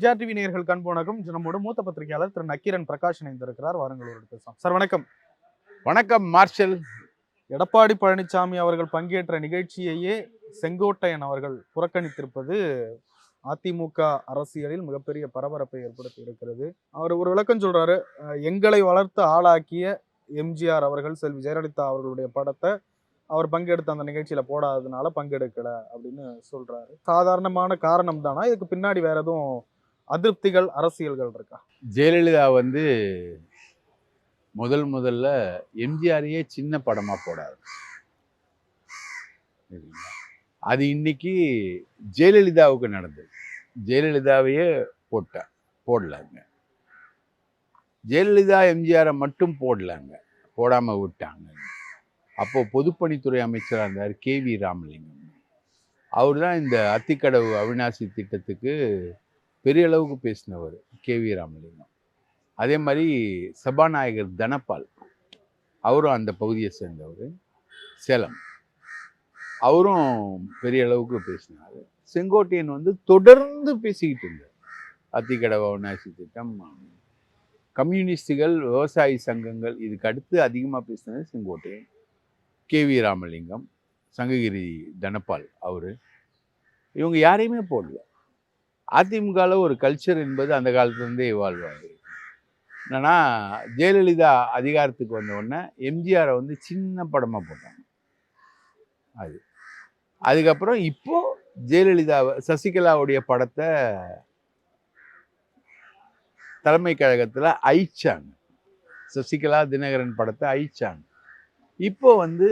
MGR TV நேயர்கள் கண் வணக்கம் இன்று நம்மோட மூத்த பத்திரிகையாளர் திரு நக்கீரன் பிரகாஷ் இணைந்திருக்கிறார். வாருங்கள் ஒரு பேசலாம் சார் வணக்கம். வணக்கம் மார்ஷல். எடப்பாடி பழனிசாமி அவர்கள் பங்கேற்ற நிகழ்ச்சியையே செங்கோட்டையன் அவர்கள் புறக்கணித்திருப்பது அதிமுக அரசியலில் மிகப்பெரிய பரபரப்பை ஏற்படுத்தி இருக்கிறது. அவர் ஒரு விளக்கம் சொல்றாரு எங்களை வளர்த்து ஆளாக்கிய எம்ஜிஆர் அவர்கள் செல்வி ஜெயலலிதா அவர்களுடைய படத்தை அவர் பங்கெடுத்த அந்த நிகழ்ச்சியில போடாததுனால பங்கெடுக்கல அப்படின்னு சொல்றாரு. சாதாரணமான காரணம் தானா? இதுக்கு பின்னாடி வேற எதுவும் அதிருப்திகள் அரசியல்கள் இருக்கா? ஜெயலலிதா வந்து முதல் முதல்ல எம்ஜிஆரையே சின்ன படமா போடாது. சரிங்களா? அது இன்னைக்கு ஜெயலலிதாவுக்கு நடந்தது. ஜெயலலிதாவையே போட்டா போடலாங்க. ஜெயலலிதா எம்ஜிஆரை மட்டும் போடலாங்க. போடாமல் விட்டாங்க. அப்போது பொதுப்பணித்துறை அமைச்சராக இருந்தார் கே வி ராமலிங்கம். அவர் தான் இந்த அத்திக்கடவு அவிநாசி திட்டத்துக்கு பெரிய அளவுக்கு பேசினவர் கே வி ராமலிங்கம். அதே மாதிரி சபாநாயகர் தனபால் அவரும் அந்த பகுதியை சேர்ந்தவர். சேலம். அவரும் பெரிய அளவுக்கு பேசினார். செங்கோட்டையன் வந்து தொடர்ந்து பேசிக்கிட்டு இருந்தார். அத்திக்கடை அவிநாசி திட்டம் கம்யூனிஸ்டுகள் விவசாய சங்கங்கள் இதுக்கு அடுத்து அதிகமாக பேசினது செங்கோட்டையன். கே வி ராமலிங்கம் சங்ககிரி தனபால் அவர். இவங்க யாரையுமே போடல. அதிமுகவில் ஒரு கல்ச்சர் என்பது அந்த காலத்துலேருந்தே இவால்வ் ஆகுது. என்னன்னா ஜெயலலிதா அதிகாரத்துக்கு வந்த உடனே எம்ஜிஆரை வந்து சின்ன படமாக போட்டாங்க. அது. அதுக்கப்புறம் இப்போது ஜெயலலிதாவை சசிகலாவுடைய படத்தை தலைமை கழகத்தில் அழிச்சாங்க. சசிகலா தினகரன் படத்தை அழிச்சாங்க. இப்போ வந்து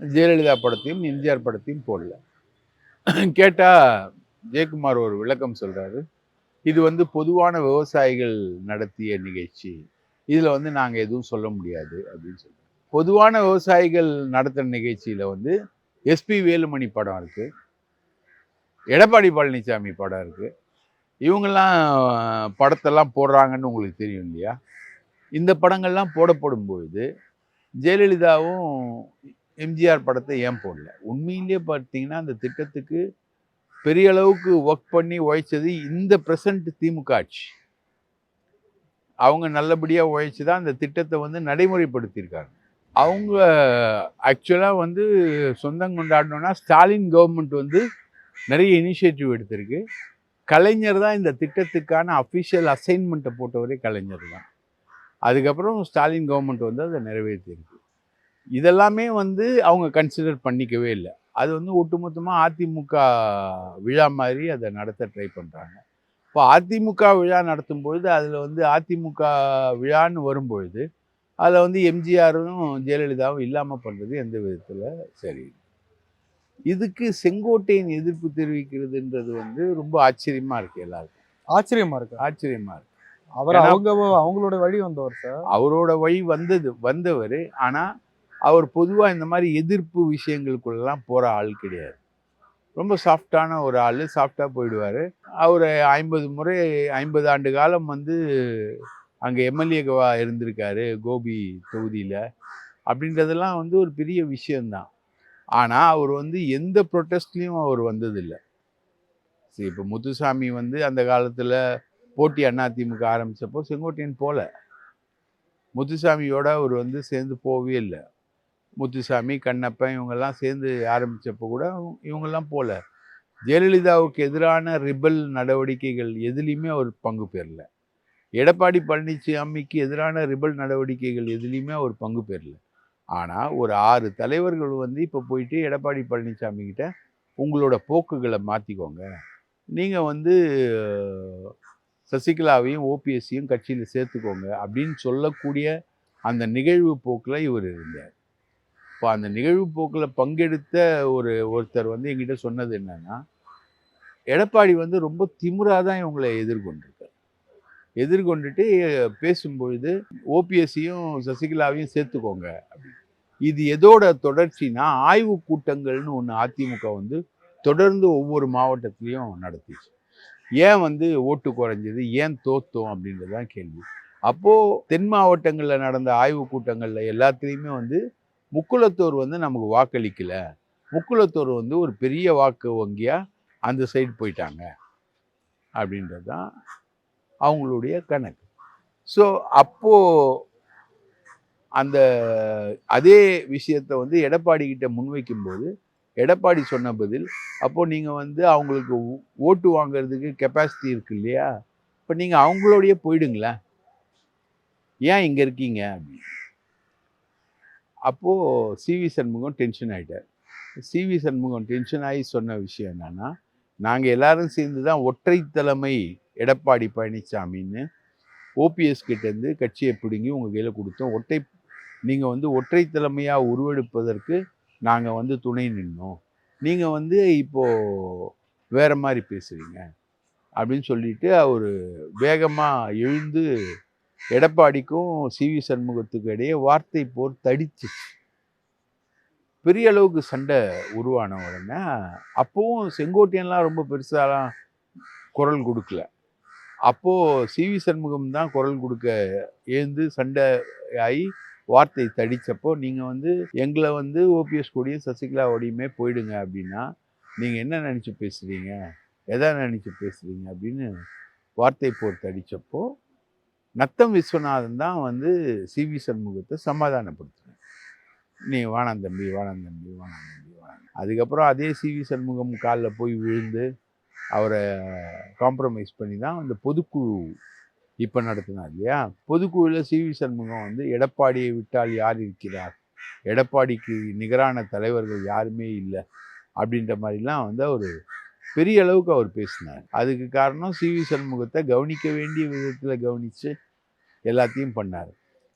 ஜெயலலிதா படத்தையும் எம்ஜிஆர் படத்தையும் போடல. கேட்டால் ஜெயக்குமார் ஒரு விளக்கம் சொல்கிறாரு இது வந்து பொதுவான விவசாயிகள் நடத்திய நிகழ்ச்சி. இதில் வந்து நாங்கள் எதுவும் சொல்ல முடியாது அப்படின்னு சொல்லி பொதுவான விவசாயிகள் நடத்துகிற நிகழ்ச்சியில் வந்து எஸ்பி வேலுமணி படம் இருக்குது எடப்பாடி பழனிசாமி படம் இருக்குது இவங்கெல்லாம் படத்தெல்லாம் போடுறாங்கன்னு உங்களுக்கு தெரியும் இல்லையா? இந்த படங்கள்லாம் போடப்படும் பொழுது ஜெயலலிதாவும் எம்ஜிஆர் படத்தை ஏன் போடல? உண்மையிலேயே பார்த்தீங்கன்னா அந்த திட்டத்துக்கு பெரிய அளவுக்கு ஒர்க் பண்ணி உழைச்சது இந்த ப்ரெசண்ட் திமுக ஆட்சி. அவங்க நல்லபடியாக உழைச்சி தான் அந்த திட்டத்தை வந்து நடைமுறைப்படுத்தியிருக்காங்க. அவங்க ஆக்சுவலாக வந்து சொந்தம் கொண்டாடணும்னா ஸ்டாலின் கவர்மெண்ட் வந்து நிறைய இனிஷியேட்டிவ் எடுத்திருக்கு. கலைஞர் தான் இந்த திட்டத்துக்கான அஃபிஷியல் அசைன்மெண்ட்டை போட்டவரே கலைஞர் தான். அதுக்கப்புறம் ஸ்டாலின் கவர்மெண்ட் வந்து அதை நிறைவேற்றியிருக்கு. இதெல்லாமே வந்து அவங்க கன்சிடர் பண்ணிக்கவே இல்லை. அது வந்து ஒட்டுமொத்தமாக அதிமுக விழா மாதிரி அதை நடத்த ட்ரை பண்ணுறாங்க இப்போ அதிமுக விழா நடத்தும் பொழுது அதில் வந்து அதிமுக விழான்னு வரும்பொழுது அதில் வந்து எம்ஜிஆரும் ஜெயலலிதாவும் இல்லாமல் பண்ணுறது எந்த விதத்தில் சரி. இதுக்கு செங்கோட்டையின் எதிர்ப்பு தெரிவிக்கிறதுன்றது வந்து ரொம்ப ஆச்சரியமாக இருக்குது எல்லாருக்கும். ஆச்சரியமா இருக்கு. ஆச்சரியமாக இருக்கு. அவர் அவங்க அவங்களோட வழி வந்தவர் சார். அவரோட வழி வந்தது வந்தவர். ஆனால் அவர் பொதுவாக இந்த மாதிரி எதிர்ப்பு விஷயங்களுக்குள்ளெல்லாம் போகிற ஆள் கிடையாது. ரொம்ப சாஃப்டான ஒரு ஆள் சாஃப்டாக போயிடுவார். அவர் ஐம்பது முறை ஐம்பது ஆண்டு காலம் வந்து அங்கே எம்எல்ஏவா இருந்திருக்காரு கோபி தொகுதியில். அப்படின்றதெல்லாம் வந்து ஒரு பெரிய விஷயந்தான் ஆனால் அவர் வந்து எந்த ப்ரொட்டஸ்ட்லேயும் அவர் வந்ததில்லை. சரி இப்போ முத்துசாமி வந்து அந்த காலத்தில் போட்டி அதிமுக ஆரம்பித்தப்போ செங்கோட்டையன் போகல முத்துசாமியோட அவர் வந்து சேர்ந்து போகவே இல்லை. முத்துசாமி கண்ணப்பன் இவங்கெல்லாம் சேர்ந்து ஆரம்பித்தப்போ கூட இவங்கெல்லாம் போகல ஜெயலலிதாவுக்கு எதிரான ரிபல் நடவடிக்கைகள் எதுலேயுமே அவர் பங்கு பெறல. எடப்பாடி பழனிசாமிக்கு எதிரான ரிபல் நடவடிக்கைகள் எதுலேயுமே அவர் பங்கு பெறல. ஆனால் ஒரு ஆறு தலைவர்கள் வந்து இப்போ போயிட்டு எடப்பாடி பழனிசாமி கிட்ட உங்களோட போக்குகளை மாற்றிக்கோங்க நீங்கள் வந்து சசிகலாவையும் ஓபிஎஸ்சியும் கட்சியில் சேர்த்துக்கோங்க அப்படின்னு சொல்லக்கூடிய அந்த நிகழ்வு போக்கில் இவர் இருந்தார். இப்போ அந்த நிகழ்வு போக்கில் பங்கெடுத்த ஒரு ஒருத்தர் வந்து எங்கிட்ட சொன்னது என்னன்னா எடப்பாடி வந்து ரொம்ப திமிராக தான் இவங்களை எதிர்கொண்டிருக்கார். எதிர்கொண்டுட்டு பேசும்பொழுது ஓபிஎஸ்சியும் சசிகலாவையும் சேர்த்துக்கோங்க. இது எதோட தொடர்ச்சினா ஆய்வு கூட்டங்கள்னு ஒன்று அதிமுக வந்து தொடர்ந்து ஒவ்வொரு மாவட்டத்திலையும் நடத்திச்சு. ஏன் வந்து ஓட்டு குறைஞ்சது? ஏன் தோத்தோம்? அப்படின்றது தான் கேள்வி. அப்போது தென் மாவட்டங்களில் நடந்த ஆய்வு கூட்டங்களில் எல்லாத்துலேயுமே வந்து முக்குலத்தோர் வந்து நமக்கு வாக்களிக்கல. முக்குலத்தோர் வந்து ஒரு பெரிய வாக்கு வங்கியாக அந்த சைடு போயிட்டாங்க. அப்படின்றது தான் அவங்களுடைய கணக்கு. ஸோ அப்போது அந்த அதே விஷயத்தை வந்து எடப்பாடி கிட்ட முன்வைக்கும்போது எடப்பாடி சொன்ன பதில் அப்போது நீங்கள் வந்து அவங்களுக்கு ஓட்டு வாங்குறதுக்கு கெப்பாசிட்டி இருக்கு இல்லையா? இப்போ நீங்கள் அவங்களோடைய போயிடுங்களேன். ஏன் இங்கே இருக்கீங்க? அப்படின்னு. அப்போது சிவி சண்முகம் டென்ஷன் ஆகிட்டார் சிவி சண்முகம் டென்ஷன் ஆகி சொன்ன விஷயம் என்னன்னா நாங்கள் எல்லாரும் சேர்ந்து தான் ஒற்றை தலைமை எடப்பாடி பழனிசாமின்னு ஓபிஎஸ் கிட்டேருந்து கட்சியை பிடுங்கி உங்கள் கையில் கொடுத்தோம். ஒற்றை நீங்கள் வந்து ஒற்றை தலைமையாக உருவெடுப்பதற்கு நாங்கள் வந்து துணை நின்னோம். நீங்கள் வந்து இப்போது வேறு மாதிரி பேசுகிறீங்க அப்படின்னு சொல்லிட்டு அவர் வேகமாக எழுந்து எடப்பாடிக்கும் சிவி சண்முகத்துக்கு இடையே வார்த்தை போர் தடிச்சு பெரிய அளவுக்கு சண்டை உருவான உடனே அப்போவும் செங்கோட்டையன்லாம் ரொம்ப பெருசாலாம் குரல் கொடுக்கல. அப்போது சிவி சண்முகம் தான் குரல் கொடுக்க ஏந்து சண்டை ஆகி வார்த்தை தடித்தப்போ நீங்கள் வந்து எங்களை வந்து ஓபிஎஸ் கூடயும் சசிகலாவோடையுமே போயிடுங்க அப்படின்னா நீங்கள் என்ன நினச்சி பேசுகிறீங்க எதை நினச்சி பேசுகிறீங்க அப்படின்னு வார்த்தை போர் தடித்தப்போ நத்தம் விஸ்வநாதன் தான் வந்து சிவி சண்முகத்தை சமாதானப்படுத்தினார். நீ வாணாம் தம்பி வாணாம் தம்பி வாணாம் தம்பி வாணாம் அதுக்கப்புறம் அதே சிவி சண்முகம் காலில் போய் விழுந்து அவரை காம்ப்ரமைஸ் பண்ணி தான் அந்த பொதுக்குழு இப்போ நடத்தினார் இல்லையா? பொதுக்குழுவில் சிவி சண்முகம் வந்து எடப்பாடியை விட்டால் யார் இருக்கிறார்? எடப்பாடிக்கு நிகரான தலைவர்கள் யாருமே இல்லை அப்படின்ற மாதிரிலாம் வந்து அவர் பெரிய அளவுக்கு அவர் பேசினார். அதுக்கு காரணம் சிவி சண்முகத்தை கவனிக்க வேண்டிய விதத்தில் கவனித்து எல்லாத்தையும் பண்ணார்.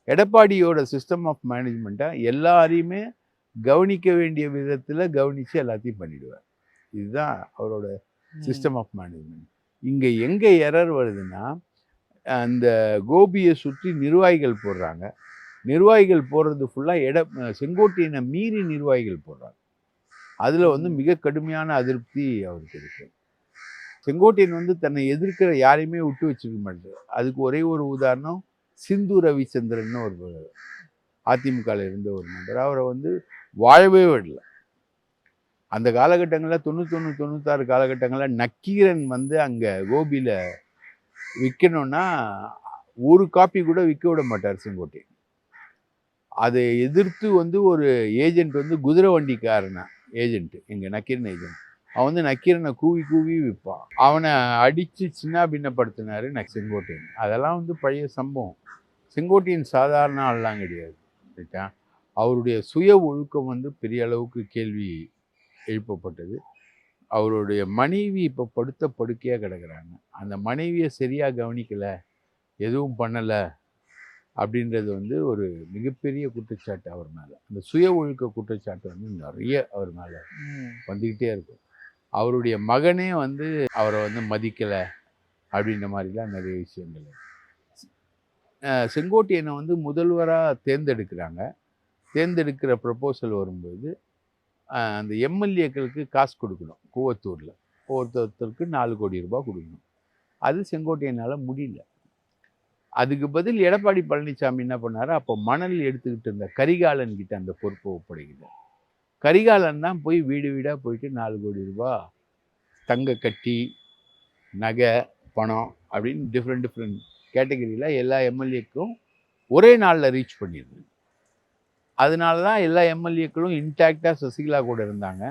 எடப்பாடியோட சிஸ்டம் ஆஃப் மேனேஜ்மெண்ட்டை எல்லாரையுமே கவனிக்க வேண்டிய விதத்தில் கவனித்து எல்லாத்தையும் பண்ணிடுவார். இதுதான் அவரோட சிஸ்டம் ஆஃப் மேனேஜ்மெண்ட் இங்கே எங்கே எரர் வருதுன்னா அந்த கோபியை சுற்றி நிர்வாகிகள் போடுறாங்க. நிர்வாகிகள் போடுறது ஃபுல்லாக எட செங்கோட்டையனை மீறி நிர்வாகிகள் போடுறாங்க. அதில் வந்து மிக கடுமையான அதிருப்தி அவருக்கு இருக்கு. செங்கோட்டையன் வந்து தன்னை எதிர்க்கிற யாரையுமே விட்டு வச்சிருக்க மாட்டார். அதுக்கு ஒரே ஒரு உதாரணம் சிந்து ரவிச்சந்திரன் ஒரு அதிமுகவில் இருந்த ஒரு நபர். அவரை வந்து வாழவே விடல. அந்த காலகட்டங்களில் தொண்ணூத்தொன்று தொண்ணூத்தாறு காலகட்டங்களில் நக்கீரன் வந்து அங்கே கோபியில் விற்கணும்னா ஒரு காப்பி கூட விற்க விட மாட்டார் செங்கோட்டை அதை எதிர்த்து வந்து ஒரு ஏஜென்ட் வந்து குதிரை வண்டிக்காரனா. ஏஜென்ட்டு எங்கள் நக்கீரன் ஏஜென்ட் அவன் வந்து நக்கீரனை கூவி கூவி விற்பான். அவனை அடித்து சின்ன பின்னப்படுத்தினார் நக் செங்கோட்டையன். அதெல்லாம் வந்து பழைய சம்பவம். செங்கோட்டையன் சாதாரண ஆள்லாம் கிடையாது ரைட்டா? அவருடைய சுய ஒழுக்கம் வந்து பெரிய அளவுக்கு கேள்வி எழுப்பப்பட்டது. அவருடைய மனைவி இப்போ படுத்த படுக்கையாக கிடக்கிறாங்க. அந்த மனைவியை சரியாக கவனிக்கலை எதுவும் பண்ணலை அப்படின்றது வந்து ஒரு மிகப்பெரிய குற்றச்சாட்டு அவர் மேலே. அந்த சுய ஒழுக்க குற்றச்சாட்டு வந்து நிறைய அவர் மேலே வந்துக்கிட்டே இருக்கும். அவருடைய மகனே வந்து அவரை வந்து மதிக்கலை அப்படின்ற மாதிரிலாம் நிறைய விஷயங்கள் செங்கோட்டையனை வந்து முதல்வராக தேர்ந்தெடுக்கிறாங்க. தேர்ந்தெடுக்கிற ப்ரப்போசல் வரும்போது அந்த எம்எல்ஏக்களுக்கு காசு கொடுக்கணும் கூவத்தூரில். ஒருத்தருக்கு நாலு கோடி ரூபாய் கொடுக்கணும். அது செங்கோட்டையனால் முடியல. அதுக்கு பதில் எடப்பாடி பழனிசாமி என்ன பண்ணார்? அப்போ மணல் எடுத்துக்கிட்டு இருந்த கரிகாலன் கிட்ட அந்த பொறுப்பை ஒப்படைக்கிறார் கரிகாலன் தான் போய் வீடு வீடாக போயிட்டு நாலு கோடி ரூபா தங்க கட்டி நகை பணம் அப்படின்னு டிஃப்ரெண்ட் டிஃப்ரெண்ட் கேட்டகரியில் எல்லா எம்எல்ஏக்கும் ஒரே நாளில் ரீச் பண்ணிடுது. அதனால தான் எல்லா எம்எல்ஏக்களும் இன்டாக்டாக சசிகலா கூட இருந்தாங்க.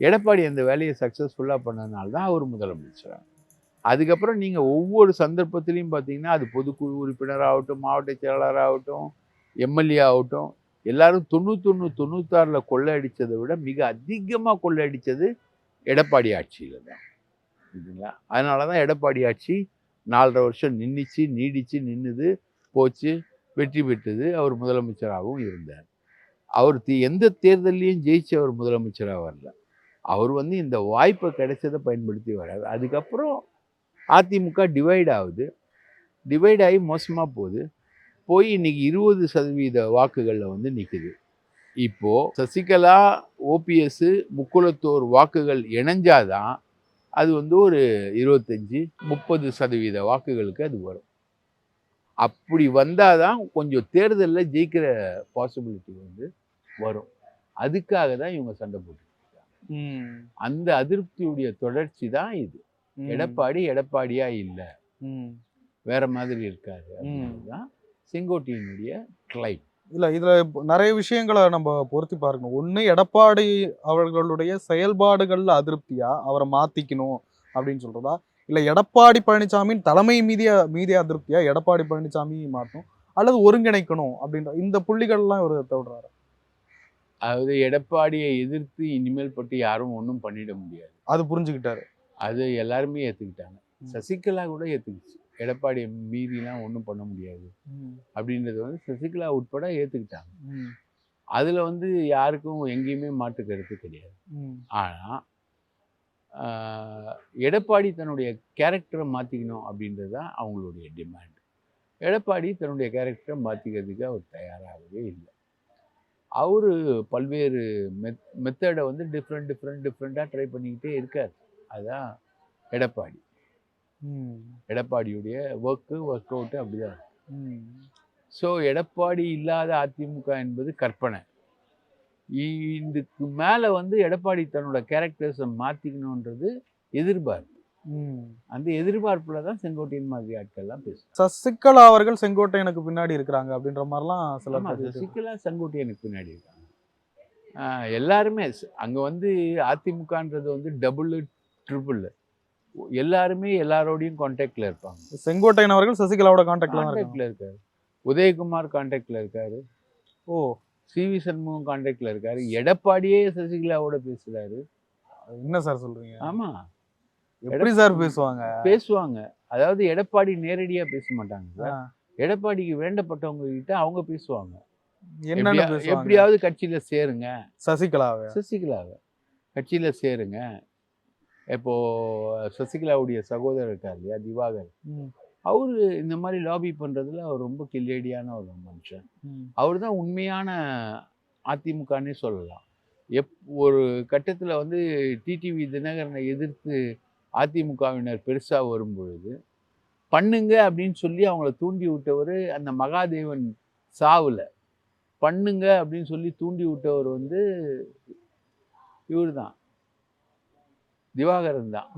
எடப்பாடி அந்த வேலையை சக்ஸஸ்ஃபுல்லாக பண்ணதுனால தான் அவர் முதலமைச்சர் அதுக்கப்புறம் நீங்கள் ஒவ்வொரு சந்தர்ப்பத்திலையும் பார்த்தீங்கன்னா அது பொதுக்குழு உறுப்பினராகட்டும் மாவட்ட செயலாளராகட்டும் எம்எல்ஏ ஆகட்டும் எல்லாரும் தொண்ணூத்தொன்று தொண்ணூத்தாறில் கொள்ளையடித்ததை விட மிக அதிகமாக கொள்ளையடித்தது எடப்பாடி ஆட்சியில் தான். சரிங்களா அதனால தான் எடப்பாடி ஆட்சி நாலரை வருஷம் நின்றுச்சு நீடிச்சு நின்றுது போச்சு வெற்றி பெற்றது. அவர் முதலமைச்சராகவும் இருந்தார். அவர் தி- எந்த தேர்தல்லையும் ஜெயிச்சு அவர் முதலமைச்சராக வரல. அவர் வந்து இந்த வாய்ப்பை கிடைச்சதை பயன்படுத்தி வராது அதுக்கப்புறம் அதிமுக டிவைட் ஆகுது. டிவைட் ஆகி மோசமாக போகுது. போய் இன்னைக்கு இருபது சதவீத வாக்குகளில் வந்து நிற்குது இப்போ சசிகலா ஓபிஎஸ் முக்குளத்தோர் வாக்குகள் இணைஞ்சாதான் அது வந்து ஒரு இருபத்தஞ்சி முப்பது சதவீத வாக்குகளுக்கு அது வரும். அப்படி வந்தால் தான் கொஞ்சம் தேர்தலில் ஜெயிக்கிற பாசிபிலிட்டி வந்து வரும். அதுக்காக தான் இவங்க சண்டை போட்டு அந்த அதிருப்தியுடைய தொடர்ச்சி தான் இது. எடப்பாடி எடப்பாடியா இல்லை. ம். வேற மாதிரி இருக்காரு அப்படின்றதுதான் செங்கோட்டையினுடைய கிளைம் இல்ல இதுல நிறைய விஷயங்களை நம்ம பொருத்தி பார்க்கணும். ஒண்ணு எடப்பாடி அவர்களுடைய செயல்பாடுகள்ல அதிருப்தியா? அவரை மாத்திக்கணும் அப்படின்னு சொல்றதா? இல்ல எடப்பாடி பழனிசாமியின் தலைமை மீதிய மீதிய அதிருப்தியா? எடப்பாடி பழனிசாமி மாற்றணும் அல்லது ஒருங்கிணைக்கணும் அப்படின்ற இந்த புள்ளிகள்லாம் இவர் தவிடுறாரு. அதாவது எடப்பாடியை எதிர்த்து இனிமேல் பட்டு யாரும் ஒன்றும் பண்ணிட முடியாது. அது புரிஞ்சுக்கிட்டாரு. அது எல்லாருமே ஏற்றுக்கிட்டாங்க சசிகலா கூட ஏற்றுக்குச்சு எடப்பாடியை மீறிலாம் ஒன்றும் பண்ண முடியாது. அப்படின்றது வந்து சசிகலா உட்பட ஏற்றுக்கிட்டாங்க. அதில் வந்து யாருக்கும் எங்கேயுமே மாற்று கருத்து கிடையாது. ஆனால் எடப்பாடி தன்னுடைய கேரக்டரை மாற்றிக்கணும் அப்படின்றது தான் அவங்களுடைய டிமாண்ட் எடப்பாடி தன்னுடைய கேரக்டரை மாற்றிக்கிறதுக்கு அவர் தயாராகவே இல்லை. அவர் பல்வேறு மெத் மெத்தடை வந்து டிஃப்ரெண்ட் டிஃப்ரெண்ட் டிஃப்ரெண்ட்டாக ட்ரை பண்ணிக்கிட்டே இருக்கார். அதுதான் எடப்பாடி. எடப்பாடியுடைய ஒர்க்கு ஒர்க் அவுட்டு அப்படிதான். ஸோ எடப்பாடி இல்லாத அதிமுக என்பது கற்பனை. இதுக்கு மேலே வந்து எடப்பாடி தன்னோட கேரக்டர்ஸை மாற்றிக்கணுன்றது எதிர்பார்ப்பு. அந்த எதிர்பார்ப்புல தான் செங்கோட்டையன் மாதிரி ஆட்கள்லாம் பேசும் சசிகலா அவர்கள் செங்கோட்டையனுக்கு பின்னாடி இருக்கிறாங்க அப்படின்ற மாதிரிலாம் சில சசிகலா செங்கோட்டையனுக்கு பின்னாடி இருக்காங்க. எல்லாருமே அங்க வந்து அதிமுகன்றது வந்து டபுள் ட்ரிபிள் எல்லாருமே எல்லாரோடையும் கான்டாக்ட்ல இருப்பாங்க. செங்கோட்டையன் அவர்கள் சசிகலாவோட இருக்காங்க. கான்டாக்ட்ல இருக்காரு. உதயகுமார் கான்டாக்ட்ல இருக்காரு. ஓ. சி வி சண்முகம் கான்டாக்ட்ல இருக்காரு. எடப்பாடியே சசிகலாவோட பேசுறாரு. என்ன சார் சொல்றீங்க? ஆமா. எப்படி சார் பேசுவாங்க? பேசுவாங்க. அதாவது எடப்பாடி நேரடியா பேச மாட்டாங்க. எடப்பாடிக்கு வேண்டப்பட்டவங்க கிட்ட அவங்க பேசுவாங்க. என்னன்னு பேசுவாங்க? எப்படியாவது கட்சியில சேருங்க. சசிகலாவை. சசிகலாவை. கட்சியில சேருங்க. இப்போ சசிகலாவுடைய சகோதரர் இருக்கார் இல்லையா திவாகர். அவரு இந்த மாதிரி லாபி பண்றதுல அவர் ரொம்ப கில்லேடியான ஒரு மனுஷன். அவர் தான் உண்மையான அதிமுகன்னே சொல்லலாம். எப் ஒரு கட்டத்தில் வந்து டிடிவி தினகரனை எதிர்த்து அதிமுகவினர் பெருசாக வரும் பொழுது பண்ணுங்க அப்படின்னு சொல்லி அவங்கள தூண்டி விட்டவர் அந்த மகாதேவன் சாவுல. பண்ணுங்க அப்படின்னு சொல்லி தூண்டி விட்டவர் வந்து இவர் தான் திவாகரன் தான்.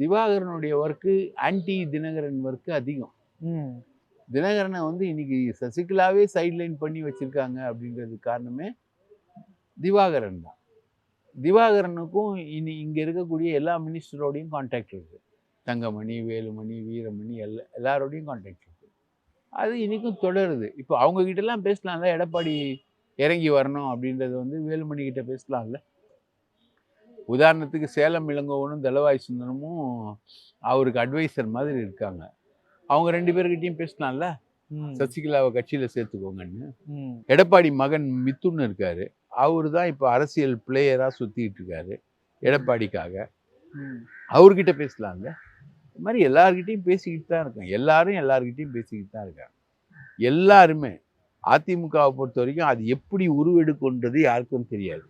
திவாகரனுடைய ஒர்க்கு ஆன்டி தினகரன் ஒர்க்கு அதிகம். தினகரனை வந்து இன்னைக்கு சசிகலாவே சைட்லைன் பண்ணி வச்சிருக்காங்க அப்படின்றது காரணமே திவாகரன் தான். திவாகரனுக்கும் இனி இங்கே இருக்கக்கூடிய எல்லா மினிஸ்டரோடையும் கான்டாக்ட் இருக்கு. தங்கமணி வேலுமணி வீரமணி எல்லா எல்லாரோடையும் கான்டாக்ட் இருக்கு. அது இன்னைக்கும் தொடருது. இப்போ அவங்க கிட்டலாம் பேசலாம்ல. எடப்பாடி இறங்கி வரணும் அப்படின்றது வந்து வேலுமணி கிட்ட பேசலாம்ல. உதாரணத்துக்கு சேலம் இளங்கோவனும் தலவாய் சுந்தரமும் அவருக்கு அட்வைசர் மாதிரி இருக்காங்க. அவங்க ரெண்டு பேர்கிட்டயும் பேசலாம்ல? ம். சசிகலாவை கட்சியில சேர்த்துக்கோங்கன்னு. எடப்பாடி மகன் மித்துன்னு இருக்காரு. அவரு தான் இப்போ அரசியல் பிளேயரா சுத்திட்டு இருக்காரு எடப்பாடிக்காக. அவர்கிட்ட பேசலாம்ல? இது மாதிரி எல்லார்கிட்டயும் பேசிக்கிட்டு தான் இருக்காங்க. எல்லாரும் எல்லார்கிட்டயும் பேசிக்கிட்டு தான் இருக்காங்க. எல்லாருமே அதிமுகவை பொறுத்த வரைக்கும் அது எப்படி உருவெடுக்குன்றது யாருக்கும் தெரியாது.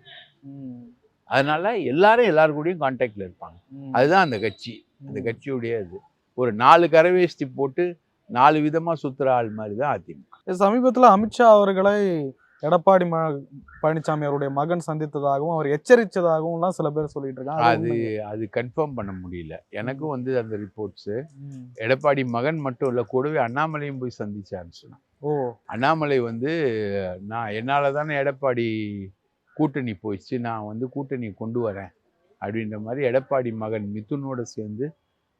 அதனால எல்லாரும் எல்லார் கூடயும் கான்டாக்ட்ல இருப்பாங்க. அதுதான் அந்த கட்சி. அந்த கட்சியுடைய இது. ஒரு நாலு கரவேஷ்டி போட்டு நாலு விதமா சுத்துற ஆள் மாதிரி தான் அதிமுக சமீபத்துல அமித்ஷா அவர்களை எடப்பாடி ம பழனிசாமி அவருடைய மகன் சந்தித்ததாகவும் அவர் எச்சரித்ததாகவும் எல்லாம் சில பேர் சொல்லிட்டு இருக்காங்க. அது அது கன்ஃபார்ம் பண்ண முடியல. எனக்கும் வந்து அந்த ரிப்போர்ட்ஸ். எடப்பாடி மகன் மட்டும் இல்ல கூடவே அண்ணாமலையும் போய் சந்திச்சான்னு சொன்னான் ஓ. அண்ணாமலை வந்து நான் என்னால தானே எடப்பாடி கூட்டணி போயிடுச்சு நான் வந்து கூட்டணி கொண்டு வரேன் அப்படின்ற மாதிரி எடப்பாடி மகன் மிதுனோட சேர்ந்து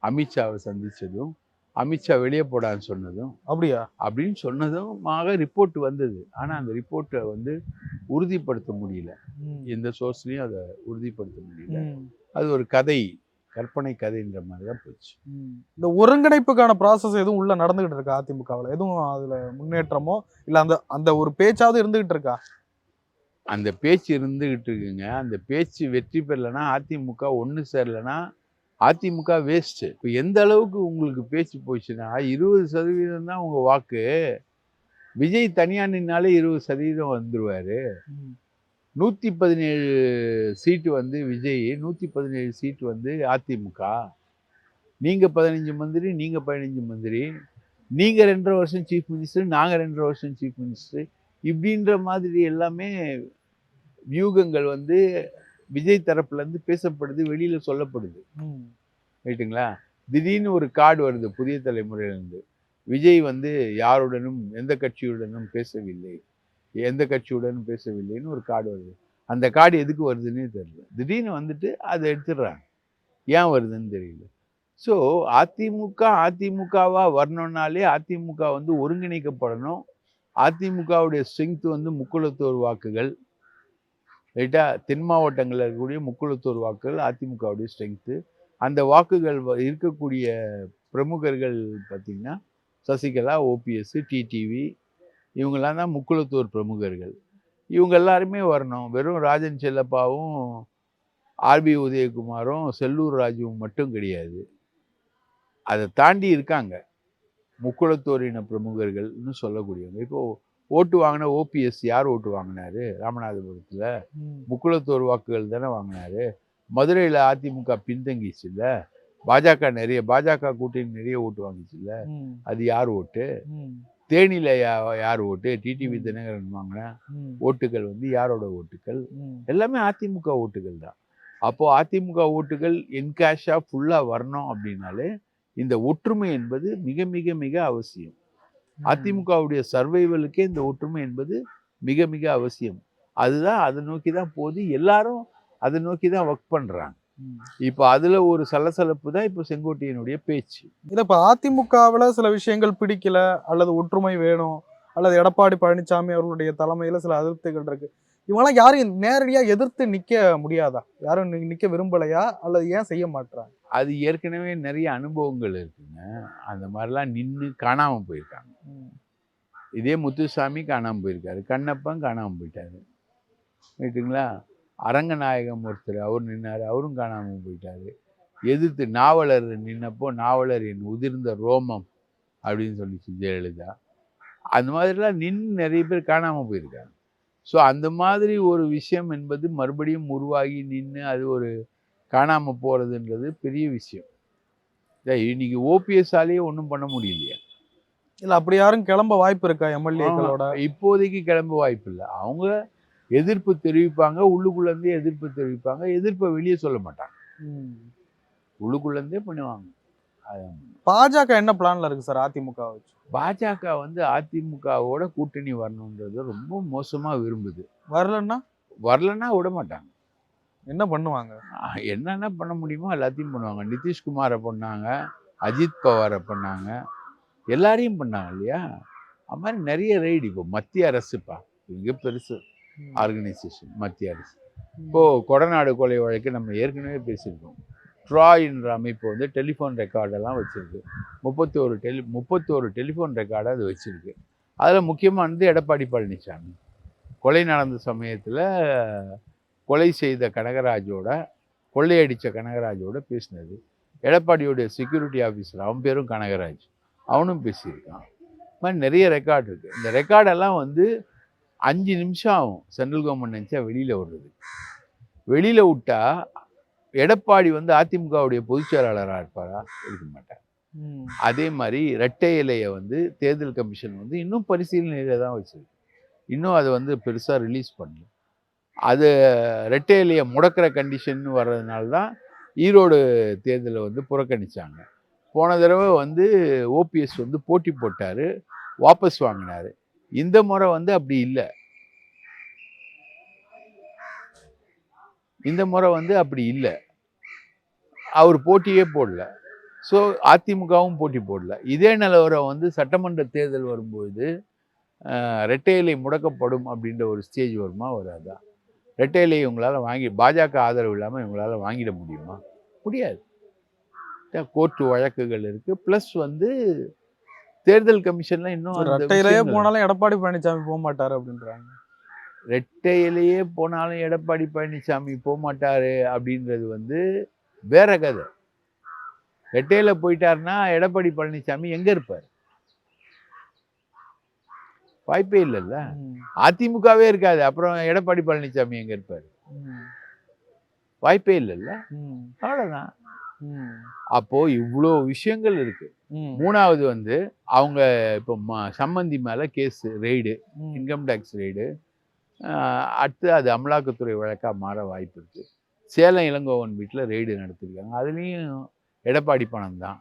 அமித்ஷாவை சந்திச்சதும் அமித்ஷா வெளியே போடான்னு சொன்னதும் அப்படியா? அப்படின்னு சொன்னதும் மாக ரிப்போர்ட் வந்தது. ஆனா அந்த ரிப்போர்ட்டை வந்து உறுதிப்படுத்த முடியல. எந்த சோர்ஸ்லயும் அதை உறுதிப்படுத்த முடியல. அது ஒரு கதை கற்பனை கதைன்ற மாதிரி தான் போச்சு. இந்த ஒருங்கிணைப்புக்கான ப்ராசஸ் எதுவும் உள்ள நடந்துகிட்டு இருக்கா அதிமுகவில்? எதுவும் அதுல முன்னேற்றமோ இல்ல அந்த அந்த ஒரு பேச்சாவது இருந்துகிட்டு இருக்கா? அந்த பேச்சு இருந்துகிட்டு இருக்குங்க. அந்த பேச்சு வெற்றி பெறலைன்னா அதிமுக ஒன்று சேரலைன்னா அதிமுக வேஸ்ட் இப்போ எந்த அளவுக்கு உங்களுக்கு பேச்சு போச்சுன்னா இருபது சதவீதம் தான் உங்க வாக்கு. விஜய் தனியா நின்னாலே இருபது சதவீதம் வந்துருவாரு. ம். நூற்றி பதினேழு சீட்டு வந்து விஜய் நூற்றி பதினேழு சீட்டு வந்து அதிமுக. நீங்கள் பதினஞ்சு மந்திரி நீங்கள் பதினஞ்சு மந்திரி. நீங்கள் ரெண்டரை வருஷம் சீஃப் மினிஸ்டர் நாங்கள் ரெண்டரை வருஷம் சீஃப் மினிஸ்டர் இப்படின்ற மாதிரி எல்லாமே வியூகங்கள் வந்து விஜய் தரப்புலேருந்து பேசப்படுது வெளியில் சொல்லப்படுது. ரைட்டுங்களா? திடீர்னு ஒரு கார்டு வருது புதிய தலைமுறையிலிருந்து விஜய் வந்து யாருடனும் எந்த கட்சியுடனும் பேசவில்லை. எந்த கட்சியுடனும் பேசவில்லைன்னு ஒரு கார்டு வருது. அந்த கார்டு எதுக்கு வருதுன்னே தெரியல. திடீர்னு வந்துட்டு அதை எடுத்துடுறாங்க. ஏன் வருதுன்னு தெரியல. ஸோ அதிமுக அதிமுகவா வரணும்னாலே அதிமுக வந்து ஒருங்கிணைக்கப்படணும். அதிமுகவுடைய ஸ்ட்ரென்த் வந்து முக்குளத்தோர் வாக்குகள். ரைட்டா? தென் மாவட்டங்களில் இருக்கக்கூடிய முக்குளத்தோர் வாக்குகள் அதிமுகவுடைய ஸ்ட்ரென்த்து. அந்த வாக்குகள் வ- இருக்கக்கூடிய பிரமுகர்கள் பார்த்திங்கன்னா சசிகலா ஓபிஎஸ் டிடிவி இவங்கெல்லாம் தான் முக்குளத்தூர் பிரமுகர்கள். இவங்க எல்லாருமே வரணும். வெறும் ராஜன் செல்லப்பாவும் ஆர்பி உதயகுமாரும் செல்லூர் ராஜுவும் மட்டும் கிடையாது. அதை தாண்டி இருக்காங்க. முக்குளத்தோரின பிரமுகர்கள்னு சொல்லக்கூடியவங்க இப்போ ஓட்டு வாங்கின ஓபிஎஸ் யார் ஓட்டு வாங்கினாரு ராமநாதபுரத்தில். முக்குளத்தோர் வாக்குகள் தானே வாங்கினாரு மதுரையில் அதிமுக பின்தங்கிச்சு இல்லை பாஜக நிறைய பாஜக கூட்டணி நிறைய ஓட்டு வாங்கிச்சு இல்லை ம். அது யார் ஓட்டு. தேனியில் யா யார் ஓட்டு டிடிவி. தினகரன் வாங்கின. ஓட்டுகள் வந்து யாரோட ஓட்டுகள். எல்லாமே அதிமுக ஓட்டுகள் தான் அப்போ அதிமுக ஓட்டுகள் என்கேஷாக ஃபுல்லாக வரணும் அப்படின்னாலே இந்த ஒற்றுமை என்பது மிக மிக மிக அவசியம். அதிமுகவுடைய சர்வைவலுக்கே இந்த ஒற்றுமை என்பது மிக மிக அவசியம். அதுதான் அதை நோக்கி தான் போகுது எல்லாரும் அதை நோக்கி தான் ஒர்க் பண்றாங்க. ம். இப்போ அதுல ஒரு சலசலப்பு தான் இப்போ செங்கோட்டையனுடைய பேச்சு. இல்ல இப்ப அதிமுகவுல சில விஷயங்கள் பிடிக்கல அல்லது ஒற்றுமை வேணும் அல்லது எடப்பாடி பழனிசாமி அவர்களுடைய தலைமையில சில அதிருப்திகள் இருக்கு. இவங்கெல்லாம் யாரையும் நேரடியா எதிர்த்து நிக்க முடியாதா? யாரும் நி- நிக்க விரும்பலையா? அல்லது ஏன் செய்ய மாட்றாங்க அது ஏற்கனவே நிறைய அனுபவங்கள் இருக்குங்க. அந்த மாதிரிலாம் நின்று காணாம போயிருக்காங்க. இதே முத்துசாமி காணாம போயிருக்காரு. கண்ணப்பன் காணாம போயிட்டாரு. ரைட்டுங்களா அரங்கநாயகம் ஒருத்தர் அவர் நின்னாரு. அவரும் காணாம போயிட்டாரு. எதிர்த்து நாவலர் நின்னப்போ நாவலர் என் உதிர்ந்த ரோமம் அப்படின்னு சொல்லிச்சு ஜெயலலிதா. அந்த மாதிரிலாம் நின்று நிறைய பேர் காணாம போயிருக்காங்க. ஸோ அந்த மாதிரி ஒரு விஷயம் என்பது மறுபடியும் உருவாகி நின்று அது ஒரு காணாம போறதுன்றது பெரிய விஷயம். டேய், இன்னைக்கு ஓபிஎஸ்ஸாலேயே ஒன்றும் பண்ண முடியலையே. இல்ல அப்படி யாரும் கிளம்ப வாய்ப்பு இருக்கா எம்எல்ஏக்களோட. இப்போதைக்கு கிளம்ப வாய்ப்பு இல்லை. அவங்க எதிர்ப்பு தெரிவிப்பாங்க உள்ளுக்குள்ள இருந்தே எதிர்ப்பு தெரிவிப்பாங்க எதிர்ப்பை வெளியே சொல்ல மாட்டாங்க. உள்ளுக்குள்ள இருந்தே பண்ணுவாங்க அது- பாஜக என்ன பிளான்ல இருக்கு சார் அதிமுக வச்சு? பாஜக வந்து அதிமுகவோட கூட்டணி வரணுன்றது ரொம்ப மோசமா விரும்புது. வரலன்னா? வரலன்னா விட மாட்டாங்க. என்ன பண்ணுவாங்க? என்னென்ன பண்ண முடியுமோ எல்லாத்தையும் பண்ணுவாங்க. நிதிஷ்குமாரை பண்ணாங்க அஜித் பவாரை பண்ணாங்க எல்லாரையும் பண்ணாங்க இல்லையா? அது மாதிரி நிறைய ரைடு இப்போ மத்திய அரசுப்பா மிக பெருசு ஆர்கனைசேஷன் மத்திய அரசு. இப்போ கொடநாடு கொலை வழக்கு நம்ம ஏற்கனவே பேசியிருக்கோம். ட்ராயின்ற அமைப்பு வந்து டெலிஃபோன் ரெக்கார்டெல்லாம் வச்சுருக்கு. முப்பத்தி ஒரு டெலி முப்பத்தோரு டெலிஃபோன் ரெக்கார்டை அது வச்சுருக்கு. அதில் முக்கியமானது எடப்பாடி பழனிசாமி கொலை நடந்த சமயத்தில் கொலை செய்த கனகராஜோட கொள்ளையடித்த கனகராஜோட பேசினது. எடப்பாடியோடைய செக்யூரிட்டி ஆஃபீஸர் அவன் பேரும் கனகராஜ். அவனும் பேசியிருக்கான். இது மாதிரி நிறைய ரெக்கார்டு இருக்குது இந்த ரெக்கார்டெல்லாம் வந்து அஞ்சு நிமிஷம் ஆகும். சென்ட்ரல் கவர்மெண்ட் நினச்சா வெளியில் விடுறது வெளியில் விட்டா எடப்பாடி வந்து அதிமுகவுடைய பொதுச் செயலாளராக இருப்பாரா? இருக்க மாட்டார். அதே மாதிரி இரட்டை இலையை வந்து தேர்தல் கமிஷன் வந்து இன்னும் பரிசீலனையில் தான் வச்சிருக்கு. இன்னும் அதை வந்து பெருசாக ரிலீஸ் பண்ணல. அது இரட்டை இலையை முடக்கிற கண்டிஷன் வர்றதுனால தான் ஈரோடு தேர்தலை வந்து புறக்கணிச்சாங்க. போன தடவை வந்து ஓபிஎஸ் வந்து போட்டி போட்டார் வாபஸ் வாங்கினார். இந்த முறை வந்து அப்படி இல்லை. இந்த முறை வந்து அப்படி இல்லை. அவர் போட்டியே போடல. ஸோ அதிமுகவும் போட்டி போடல. இதே நிலவரம் வந்து சட்டமன்ற தேர்தல் வரும்போது இலை முடக்கப்படும் அப்படின்ற ஒரு ஸ்டேஜ் வருமா வராதா? இரட்டை இலை இவங்களால வாங்கி பாஜக ஆதரவு இல்லாமல் இவங்களால வாங்கிட முடியுமா? முடியாது. கோர்ட்டு வழக்குகள் இருக்கு. ப்ளஸ் வந்து தேர்தல் கமிஷன்ல இன்னும் ரெட்டையிலேயே போனாலும் எடப்பாடி பழனிசாமி போக மாட்டாரு அப்படின்றாங்க. ரெட்டையிலேயே போனாலும் எடப்பாடி பழனிசாமி போக மாட்டாரு அப்படின்றது வந்து வேற கதை. ரெட்டையில போயிட்டாருன்னா எடப்பாடி பழனிசாமி எங்க இருப்பார்? வாய்ப்பே இல்லைல்ல. அதிமுகவே இருக்காது. அப்புறம் எடப்பாடி பழனிசாமி எங்க இருப்பார். வாய்ப்பே இல்லைல்ல. ம். அப்போ இவ்வளோ விஷயங்கள் இருக்கு. மூணாவது வந்து அவங்க இப்போ சம்மந்தி மேல case raid. Income tax raid. அடுத்து அது அமலாக்கத்துறை வழக்காக மாற வாய்ப்பு இருக்கு. சேலம் இளங்கோவன் வீட்டில் ரெய்டு நடத்திருக்காங்க. அதுலேயும் எடப்பாடி பணம் தான்.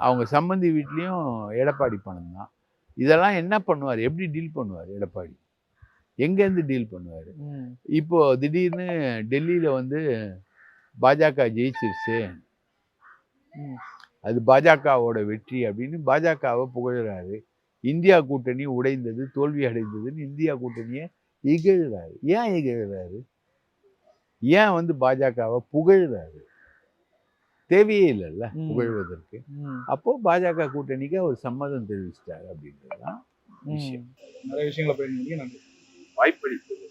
அவங்க சம்பந்தி வீட்லேயும் எடப்பாடி பணம் தான். இதெல்லாம் என்ன பண்ணுவார்? எப்படி டீல் பண்ணுவார் எடப்பாடி? எங்கேருந்து டீல் பண்ணுவார்? ம். இப்போ திடீர்னு டெல்லியில் வந்து பாஜக ஜெயிச்சிருச்சு. அது பாஜகவோட வெற்றி அப்படின்னு பாஜகவை புகழுறாரு. இந்தியா கூட்டணி உடைந்தது தோல்வி அடைந்ததுன்னு இந்தியா கூட்டணியை இகழுறாரு. ஏன் இகழுறாரு? ஏன் வந்து பாஜகவை புகழுறாரு தேவையே இல்லைல்ல. புகழ்வதற்கு. அப்போ பாஜக கூட்டணிக்கு அவர் சம்மதம் தெரிவிச்சிட்டாரு அப்படின்றது தான் ம். நிறைய விஷயங்களை நன்றி வாய்ப்பளித்தது